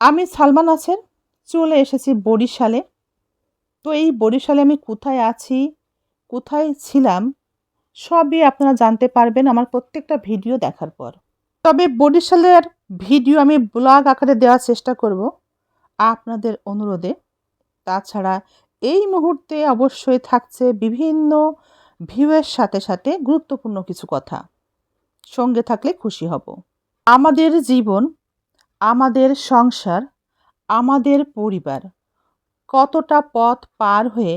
আমি সালমান আছেন, চলে এসেছি বরিশালে। তো এই বরিশালে আমি কোথায় আছি, কোথায় ছিলাম, সবই আপনারা জানতে পারবেন আমার প্রত্যেকটা ভিডিও দেখার পর। তবে বরিশালের ভিডিও আমি ব্লগ আকারে দেওয়ার চেষ্টা করব আপনাদের অনুরোধে। তাছাড়া এই মুহূর্তে অবশ্যই থাকছে বিভিন্ন ভিউয়ের সাথে সাথে গুরুত্বপূর্ণ কিছু কথা। সঙ্গে থাকলে খুশি হব। আমাদের জীবন আমাদের সংসার, আমাদের পরিবার। কতটা পথ পার হয়ে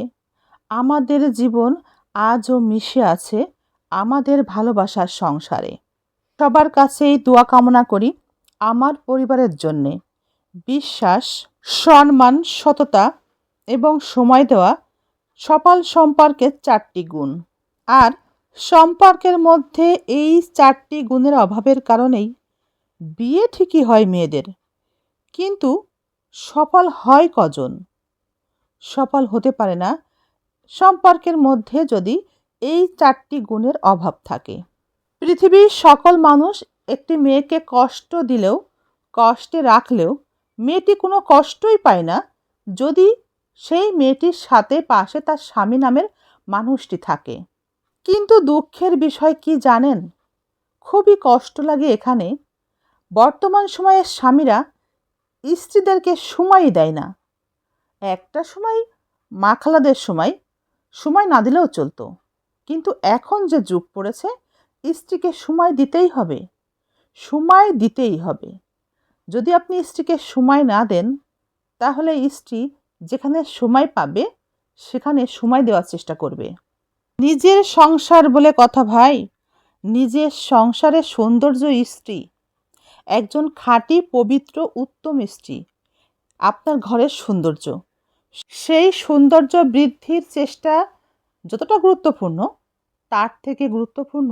আমাদের জীবন আজও মিশে আছে আমাদের ভালোবাসার সংসারে। সবার কাছেই দোয়া কামনা করি আমার পরিবারের জন্যে। বিশ্বাস, সম্মান, সততা এবং সময় দেওয়া সপাল সম্পর্কের চারটি গুণ। আর সম্পর্কের মধ্যে এই চারটি গুণের অভাবের কারণেই বিয়ে ঠিকই হয় মেয়েদের, কিন্তু সফল হয় কজন? সফল হতে পারে না। সম্পর্কের মধ্যে যদি এই চারটি গুণের অভাব থাকে। পৃথিবীর সকল মানুষ একটি মেয়েকে কষ্ট দিলেও, কষ্টে রাখলেও মেয়েটি কোনো কষ্টই পায় না যদি সেই মেয়েটির সাথে পাশে তার স্বামী নামের মানুষটি থাকে। কিন্তু দুঃখের বিষয় কি জানেন? খুবই কষ্ট লাগে এখানে বর্তমান সময়ের স্বামীরা স্ত্রীদেরকে সময়ই দেয় না। একটা সময় মা খালাদের সময় সময় না দিলেও চলতো। কিন্তু এখন যে যুগ পড়েছে, স্ত্রীকে সময় দিতেই হবে। সময় দিতেই হবে। যদি আপনি স্ত্রীকে সময় না দেন, তাহলে স্ত্রী যেখানে সময় পাবে, সেখানে সময় দেওয়ার চেষ্টা করবে। নিজের সংসার বলে কথা ভাই, নিজের সংসারের সৌন্দর্য স্ত্রী। একজন খাঁটি, পবিত্র, উত্তম স্ত্রী। আপনার ঘরের সৌন্দর্য। সেই সৌন্দর্য বৃদ্ধির চেষ্টা যতটা গুরুত্বপূর্ণ, তার থেকে গুরুত্বপূর্ণ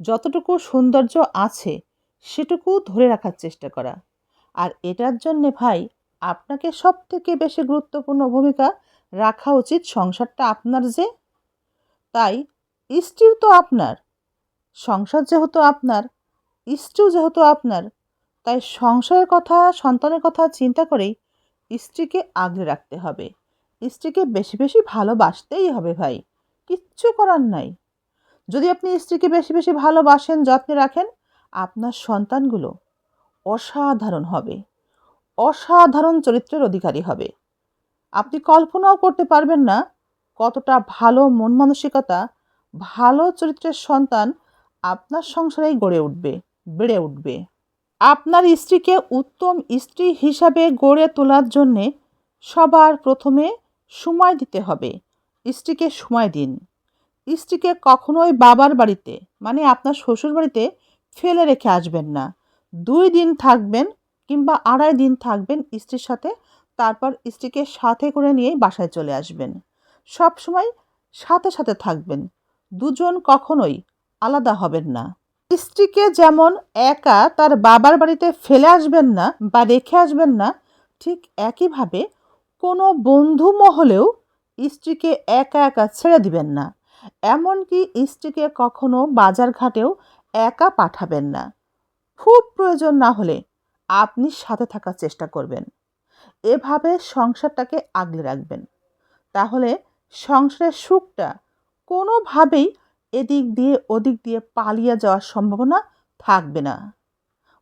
যতটুকু সৌন্দর্য আছে, সেটুকু ধরে রাখার চেষ্টা করা। আর এটার জন্যে ভাই, আপনাকে সব থেকে বেশি গুরুত্বপূর্ণ ভূমিকা রাখা উচিত সংসারটা আপনার যে। তাই, স্ত্রীও তো আপনার। সংসার যেহেতু আপনার, স্ত্রীও যেহেতু আপনার তাই সংসারের কথা, সন্তানের কথা চিন্তা করেই স্ত্রীকে আগলে রাখতে হবে। স্ত্রীকে বেশি বেশি ভালোবাসতেই হবে ভাই, কিচ্ছু করার নাই। যদি আপনি স্ত্রীকে বেশি বেশি ভালোবাসেন, যত্নে রাখেন, আপনার সন্তানগুলো অসাধারণ হবে। অসাধারণ চরিত্রের অধিকারী হবে। আপনি কল্পনাও করতে পারবেন না কতটা ভালো মন মানসিকতা, ভালো চরিত্রের সন্তান আপনার সংসারেই গড়ে উঠবে, বেড়ে উঠবে। আপনার স্ত্রীকে উত্তম স্ত্রী হিসাবে গড়ে তোলার জন্যে সবার প্রথমে সময় দিতে হবে। স্ত্রীকে সময় দিন। স্ত্রীকে কখনোই বাবার বাড়িতে মানে আপনার শ্বশুর বাড়িতে ফেলে রেখে আসবেন না। দুই দিন থাকবেন কিংবা আড়াই দিন থাকবেন স্ত্রীর সাথে, তারপর স্ত্রীকে সাথে করে নিয়েই বাসায় চলে আসবেন। সব সময় সাথে সাথে থাকবেন। দুজন কখনোই আলাদা হবেন না। স্ত্রীকে যেমন একা তার বাবার বাড়িতে ফেলে আসবেন না বা রেখে আসবেন না, ঠিক একইভাবে কোনো বন্ধু মহলেও স্ত্রীকে একা একা ছেড়ে দিবেন না। এমনকি স্ত্রীকে কখনো বাজারঘাটেও একা পাঠাবেন না। খুব প্রয়োজন না হলে আপনি সাথে থাকার চেষ্টা করবেন। এভাবে সংসারটাকে আগলে রাখবেন। তাহলে সংসারের সুখটা কোনোভাবেই এদিক দিয়ে ওদিক দিয়ে পালিয়ে যাওয়ার সম্ভাবনা থাকবে না।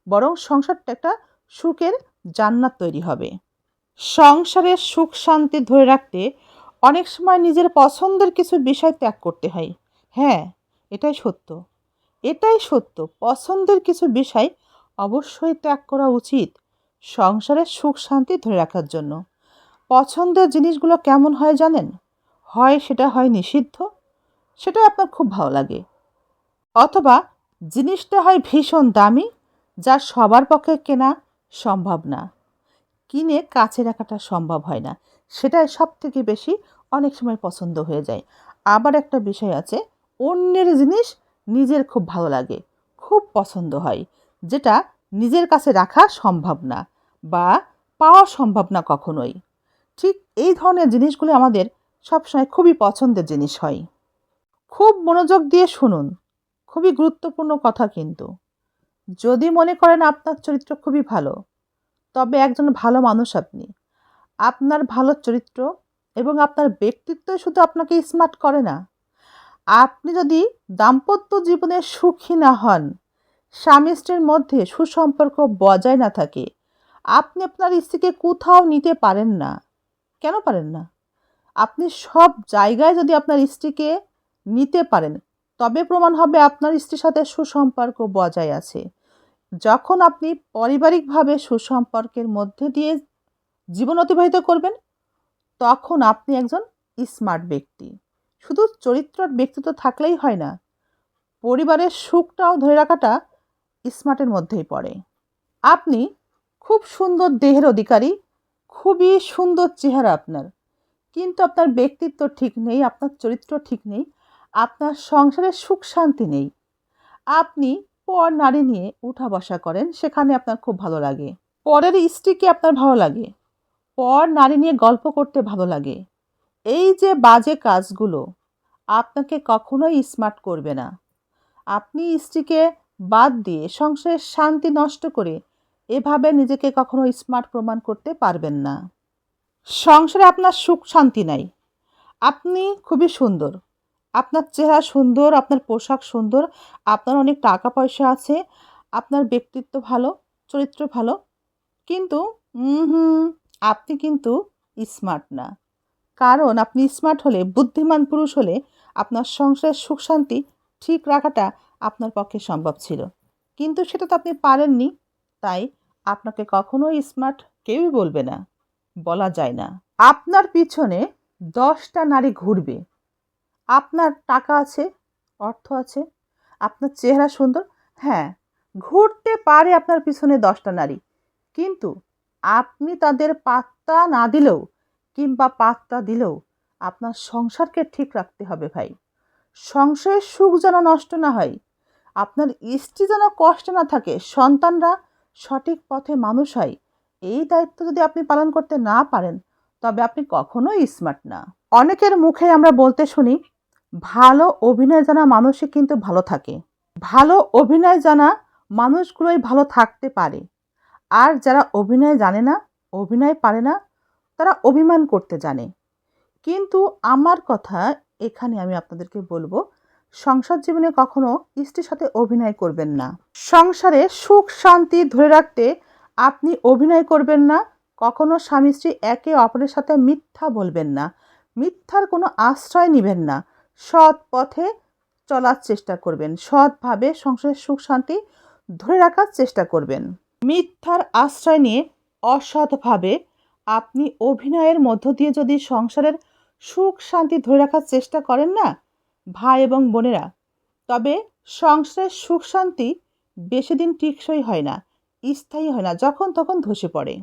বরং সংসারটা একটা সুখের জান্নাত তৈরি হবে। সংসারের সুখ শান্তি ধরে রাখতে অনেক সময় নিজের পছন্দের কিছু বিষয় ত্যাগ করতে হয়। হ্যাঁ এটাই সত্য। এটাই সত্য। পছন্দের কিছু বিষয় অবশ্যই ত্যাগ করা উচিত সংসারের সুখ শান্তি ধরে রাখার জন্য। পছন্দের জিনিসগুলো কেমন হয় জানেন? হয় সেটা হয় নিষিদ্ধ সেটাই আপনার খুব ভালো লাগে। অথবা জিনিসটা হয় ভীষণ দামি, যা সবার পক্ষে কেনা সম্ভব না। কিনে কাছে রাখাটা সম্ভব হয় না। সেটাই সব থেকে বেশি অনেক সময় পছন্দ হয়ে যায়। আবার একটা বিষয় আছে, অন্যের জিনিস নিজের খুব ভালো লাগে, খুব পছন্দ হয়, যেটা নিজের কাছে রাখা সম্ভব না বা পাওয়া সম্ভব না কখনোই। ঠিক এই ধরনের জিনিসগুলি আমাদের সবসময় খুবই পছন্দের জিনিস হয়। খুব মনোযোগ দিয়ে শুনুন। খুবই গুরুত্বপূর্ণ কথা কিন্তু। যদি মনে করেন আপনার চরিত্র খুবই ভালো, তবে একজন ভালো মানুষ আপনি। আপনার ভালো চরিত্র এবং আপনার ব্যক্তিত্ব শুধু আপনাকে স্মার্ট করে না। আপনি যদি দাম্পত্য জীবনে সুখী না হন, স্বামী স্ত্রীর মধ্যে সুসম্পর্ক বজায় না থাকে, আপনি আপনার স্ত্রীকে কোথাও নিতে পারেন না। কেন পারেন না? আপনি সব জায়গায় যদি আপনার স্ত্রীকে নিতে পারেন। তবে প্রমাণ হবে আপনার স্ত্রীর সাথে সুসম্পর্ক বজায় আছে। যখন আপনি পারিবারিকভাবে সুসম্পর্কের মধ্যে দিয়ে জীবন অতিবাহিত করবেন, তখন আপনি একজন স্মার্ট ব্যক্তি। শুধু চরিত্র আর ব্যক্তিত্ব থাকলেই হয় না, পরিবারের সুখটাও ধরে রাখাটা স্মার্টের মধ্যেই পড়ে। আপনি খুব সুন্দর দেহের অধিকারী, খুবই সুন্দর চেহারা আপনার। কিন্তু আপনার ব্যক্তিত্ব ঠিক নেই, আপনার চরিত্র ঠিক নেই আপনার সংসারে সুখ শান্তি নেই। আপনি পর নারী নিয়ে উঠা বসা করেন, সেখানে আপনার খুব ভালো লাগে। পরের স্ত্রীকে আপনার ভালো লাগে। পর নারী নিয়ে গল্প করতে ভালো লাগে। এই যে বাজে কাজগুলো, আপনাকে কখনোই স্মার্ট করবে না। আপনি স্ত্রীকে বাদ দিয়ে সংসারের শান্তি নষ্ট করে এভাবে নিজেকে কখনো স্মার্ট প্রমাণ করতে পারবেন না। সংসারে আপনার সুখ শান্তি নাই। আপনি খুবই সুন্দর। আপনার চেহারা সুন্দর, আপনার পোশাক সুন্দর, আপনার অনেক টাকা পয়সা আছে, আপনার ব্যক্তিত্ব ভালো, চরিত্র ভালো। কিন্তু হুম আপনি কিন্তু স্মার্ট না। কারণ আপনি স্মার্ট হলে, বুদ্ধিমান পুরুষ হলে আপনার সংসারের সুখ শান্তি ঠিক রাখাটা আপনার পক্ষে সম্ভব ছিল। কিন্তু সেটা তো আপনি পারেননি। তাই আপনাকে কখনোই স্মার্ট কেউই বলবে না। বলা যায় না। আপনার পিছনে দশটা নারী ঘুরবে। আপনার টাকা আছে, অর্থ আছে, আপনার চেহারা সুন্দর হ্যাঁ ঘুরতে পারে আপনার পিছনে দশটা নারী। কিন্তু আপনি তাদের পাত্তা না দিলেও কিংবা পাত্তা দিলেও আপনার সংসারকে ঠিক রাখতে হবে ভাই। সংসারের সুখ যেন নষ্ট না হয়, আপনার স্ত্রী যেন কষ্ট না থাকে, সন্তানরা সঠিক পথে মানুষ হয়, এই দায়িত্ব যদি আপনি পালন করতে না পারেন, তবে আপনি কখনোই স্মার্ট না। অনেকের মুখে আমরা বলতে শুনি ভালো অভিনয় জানা মানুষই কিন্তু ভালো থাকে। ভালো অভিনয় জানা মানুষগুলোই ভালো থাকতে পারে। আর যারা অভিনয় জানে না, অভিনয় পারে না, তারা অভিমান করতে জানে। কিন্তু আমার কথা এখানে আমি আপনাদেরকে বলব, সংসার জীবনে কখনো স্ত্রীর সাথে অভিনয় করবেন না। সংসারে সুখ, শান্তি ধরে রাখতে আপনি অভিনয় করবেন না, কখনো স্বামী স্ত্রী একে অপরের সাথে মিথ্যা বলবেন না, মিথ্যার কোনো আশ্রয় নেবেন না। সৎ পথে চলার চেষ্টা করবেন। সৎভাবে সংসারের সুখ, শান্তি ধরে রাখার চেষ্টা করবেন। মিথ্যার আশ্রয় নিয়ে অসৎভাবে আপনি অভিনয়ের মধ্য দিয়ে যদি সংসারের সুখ, শান্তি ধরে রাখার চেষ্টা করেন না, ভাই এবং বোনেরা, তবে সংসারের সুখ, শান্তি বেশি দিন টিকসই হয় না, স্থায়ী হয় না, যখন তখন ধসে পড়ে।